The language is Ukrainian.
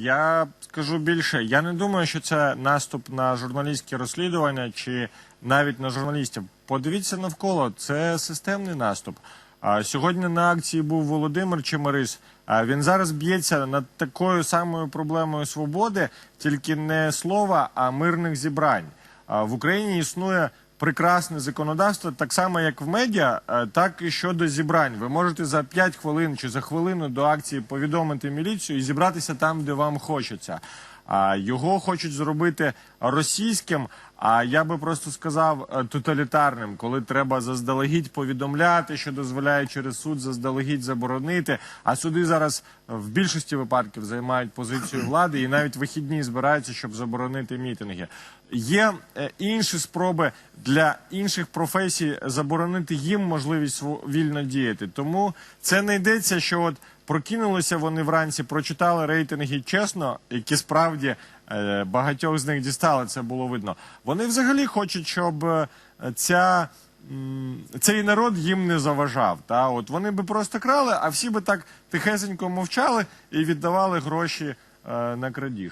Я скажу більше. Я не думаю, що це наступ на журналістське розслідування чи навіть на журналістів. Подивіться навколо, це системний наступ. Сьогодні на акції був Володимир Чемерис. А він зараз б'ється над такою самою проблемою свободи, тільки не слова, а мирних зібрань. В Україні існує прекрасне законодавство, так само як в медіа, е, так і щодо зібрань. Ви можете за 5 хвилин чи за хвилину до акції повідомити міліцію і зібратися там, де вам хочеться. Його хочуть зробити російським. А я би просто сказав е, тоталітарним, коли треба заздалегідь повідомляти, що дозволяє через суд заздалегідь заборонити. А суди зараз в більшості випадків займають позицію влади і навіть вихідні збираються, щоб заборонити мітинги. Є е, інші спроби для інших професій заборонити їм можливість вільно діяти. Тому це не йдеться, що от прокинулися вони вранці, прочитали рейтинги чесно, які справді е, багатьох з них дістали. Це було видно. Вони взагалі хочуть, щоб е, ця. Цей народ їм не заважав. Та от вони би просто крали, а всі би так тихесенько мовчали і віддавали гроші е, на крадіж.